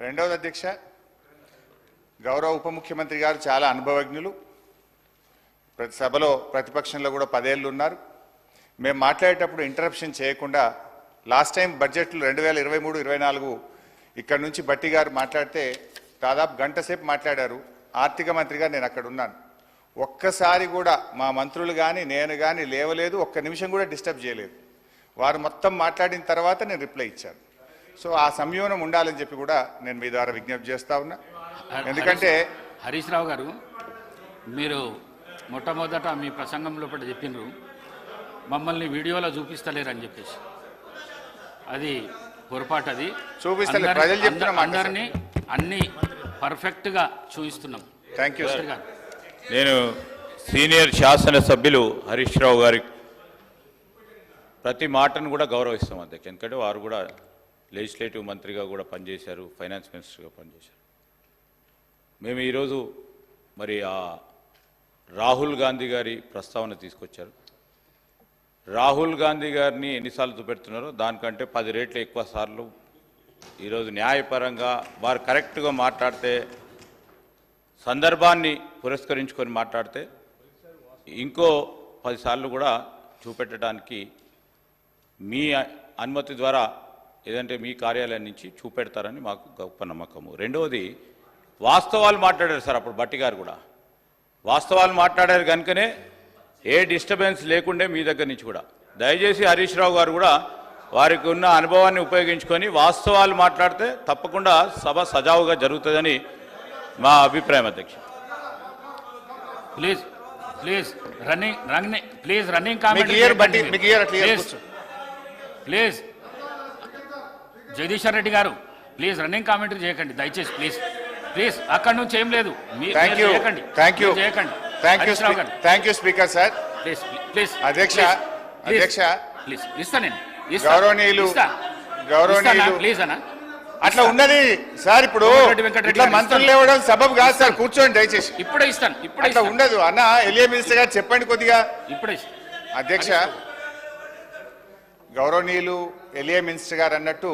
రెండవది అధ్యక్ష గౌరవ ఉప ముఖ్యమంత్రి గారు చాలా అనుభవజ్ఞులు. ప్రతి సభలో ప్రతిపక్షంలో కూడా పదేళ్ళు ఉన్నారు. మేము మాట్లాడేటప్పుడు ఇంటరప్షన్ చేయకుండా లాస్ట్ టైం బడ్జెట్లు రెండు వేల ఇరవై మూడు ఇరవై నాలుగు ఇక్కడ నుంచి బట్టి గారు మాట్లాడితే దాదాపు గంట సేపు మాట్లాడారు. ఆర్థిక మంత్రిగా నేను అక్కడ ఉన్నాను. ఒక్కసారి కూడా మా మంత్రులు కానీ నేను కానీ లేవలేదు. ఒక్క నిమిషం కూడా డిస్టర్బ్ చేయలేదు. వారు మొత్తం మాట్లాడిన తర్వాత నేను రిప్లై ఇచ్చాను. సో ఆ సంయోనం ఉండాలని చెప్పి కూడా నేను మీ ద్వారా విజ్ఞప్తి చేస్తా ఉన్నా. ఎందుకంటే హరీష్ రావు గారు మీరు మొట్టమొదట మీ ప్రసంగం లోపల చెప్పినారు మమ్మల్ని వీడియోలో చూపిస్తలేరని చెప్పేసి. అది పొరపాటు అది అందరినీ అన్ని పర్ఫెక్ట్గా చూపిస్తున్నాం థ్యాంక్ యూ నేను సీనియర్ శాసనసభ్యులు హరీష్ రావు గారి ప్రతి మాటను కూడా గౌరవిస్తాం అధ్యక్ష. ఎందుకంటే వారు కూడా లెజిస్లేటివ్ మంత్రిగా కూడా పనిచేశారు ఫైనాన్స్ మినిస్టర్గా పనిచేశారు. మేము ఈరోజు మరి ఆ రాహుల్ గాంధీ గారి ప్రస్తావన తీసుకొచ్చారు. రాహుల్ గాంధీ గారిని ఎన్నిసార్లు చూపెడుతున్నారో దానికంటే పది రేట్లు ఎక్కువ సార్లు ఈరోజు న్యాయపరంగా వారు కరెక్ట్గా మాట్లాడితే సందర్భాన్ని పురస్కరించుకొని మాట్లాడితే ఇంకో పదిసార్లు కూడా చూపెట్టడానికి మీ అనుమతి ద్వారా ఏదంటే మీ కార్యాలయం నుంచి చూపెడతారని మాకు గొప్ప నమ్మకము. రెండవది వాస్తవాలు మాట్లాడారు సార్ అప్పుడు బట్టి గారు కూడా. వాస్తవాలు మాట్లాడారు కనుకనే ఏ డిస్టర్బెన్స్ లేకుండే మీ దగ్గర నుంచి కూడా. దయచేసి హరీష్ రావు గారు కూడా వారికి ఉన్న అనుభవాన్ని ఉపయోగించుకొని వాస్తవాలు మాట్లాడితే తప్పకుండా సభ సజావుగా జరుగుతుందని మా అభిప్రాయం అధ్యక్ష. Please please running running please running comment please Jagadishwar Reddy గారు ప్లీజ్ రన్నింగ్ కామెంటరీ చేయకండి దయచేసి ప్లీజ్ ప్లీజ్ అక్కడ నుంచి ఏం లేదు. చేయకండి. థ్యాంక్ యూ చేయకండి. Thank speaker sir please please అధ్యక్ష, అధ్యక్ష. ప్లీజ్ ఇస్తా నేను ఇస్తా. గౌరవనీయులు. గౌరవనీయులు. ప్లీజ్ అన్న? అట్లా ఉన్నది. సార్ ఇప్పుడు ఇట్లా మంత్రులు. లేవడం సబబు కాదు సార్ కూర్చోండి దయచేసి. ఇప్పుడే ఇస్తాను ఇప్పుడే ఉండదు. అన్న ఎలియా మినిస్టర్ గారు చెప్పండి కొద్దిగా. ఇప్పుడే అధ్యక్ష గౌరవనీయులు ఎలియా మినిస్టర్ గారు అన్నట్టు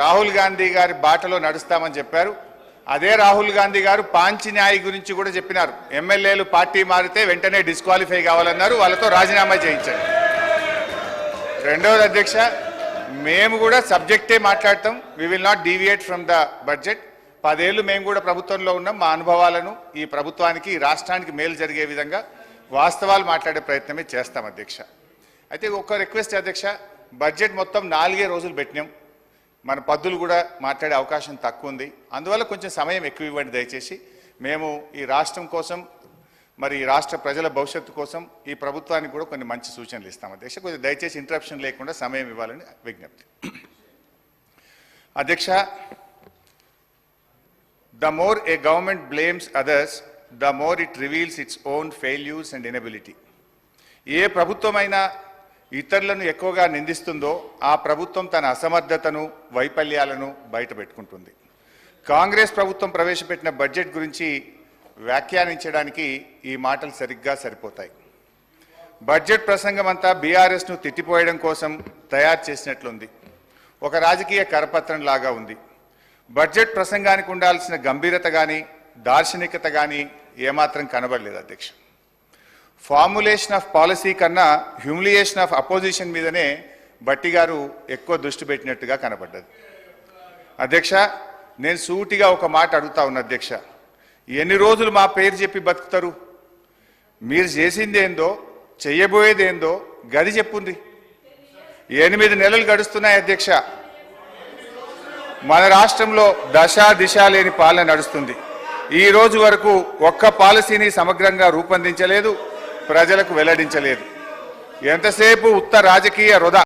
రాహుల్ గాంధీ గారి బాటలో నడుస్తామని చెప్పారు. అదే రాహుల్ గాంధీ గారు పాంచిన్యాయ గురించి కూడా చెప్పినారు. ఎమ్మెల్యేలు పార్టీ మారితే వెంటనే డిస్క్వాలిఫై కావాలన్నారు. వాళ్ళతో రాజీనామా చేయించారు రెండవది అధ్యక్ష మేము కూడా సబ్జెక్టే మాట్లాడతాం. We will not deviate from the budget పదేళ్ళు మేము కూడా ప్రభుత్వంలో ఉన్నాం. మా అనుభవాలను ఈ ప్రభుత్వానికి ఈ రాష్ట్రానికి మేలు జరిగే విధంగా వాస్తవాలు మాట్లాడే ప్రయత్నమే చేస్తాం అధ్యక్ష. అయితే ఒక్క రిక్వెస్ట్ అధ్యక్ష బడ్జెట్ మొత్తం నాలుగే రోజులు పెట్టినాం. మన పద్దులు కూడా మాట్లాడే అవకాశం తక్కువ ఉంది అందువల్ల కొంచెం సమయం ఎక్కువ ఇవ్వండి దయచేసి. మేము ఈ రాష్ట్రం కోసం మరి ఈ రాష్ట్ర ప్రజల భవిష్యత్తు కోసం ఈ ప్రభుత్వానికి కూడా కొన్ని మంచి సూచనలు ఇస్తాం. అధ్యక్ష కొంచెం దయచేసి ఇంటరప్షన్ లేకుండా సమయం ఇవ్వాలని విజ్ఞప్తి. అధ్యక్ష the more a government blames others the more it reveals its own failures and inability ఏ ప్రభుత్వమైనా ఇతరులను ఎక్కువగా నిందిస్తుందో ఆ ప్రభుత్వం తన అసమర్థతను వైఫల్యాలను బయటపెట్టుకుంటుంది. కాంగ్రెస్ ప్రభుత్వం ప్రవేశపెట్టిన బడ్జెట్ గురించి వ్యాఖ్యానించడానికి ఈ మాటలు సరిగ్గా సరిపోతాయి. బడ్జెట్ ప్రసంగం అంతా బీఆర్ఎస్ను తిట్టిపోయడం కోసం తయారు చేసినట్లుంది. ఒక రాజకీయ కరపత్రం లాగా ఉంది. బడ్జెట్ ప్రసంగానికి ఉండాల్సిన గంభీరత కానీ దార్శనికత కానీ ఏమాత్రం కనబడలేదు అధ్యక్ష. ఫార్ములేషన్ ఆఫ్ పాలసీ కన్నా హ్యూమిలియేషన్ ఆఫ్ అపోజిషన్ మీదనే బట్టి గారు ఎక్కువ దృష్టి పెట్టినట్టుగా కనపడ్డది అధ్యక్ష నేను సూటిగా ఒక మాట అడుగుతా ఉన్నా అధ్యక్ష. ఎన్ని రోజులు మా పేరు చెప్పి బతుకుతారు? మీరు చేసింది ఏందో చెయ్యబోయేది ఏందో గది చెప్పుంది. ఎనిమిది నెలలు గడుస్తున్నాయి అధ్యక్ష. మన రాష్ట్రంలో దశ దిశ లేని పాలన నడుస్తుంది. ఈ రోజు వరకు ఒక్క పాలసీని సమగ్రంగా రూపొందించలేదు. ప్రజలకు వెల్లడించలేదు. ఎంతసేపు ఉత్త రాజకీయ వృధా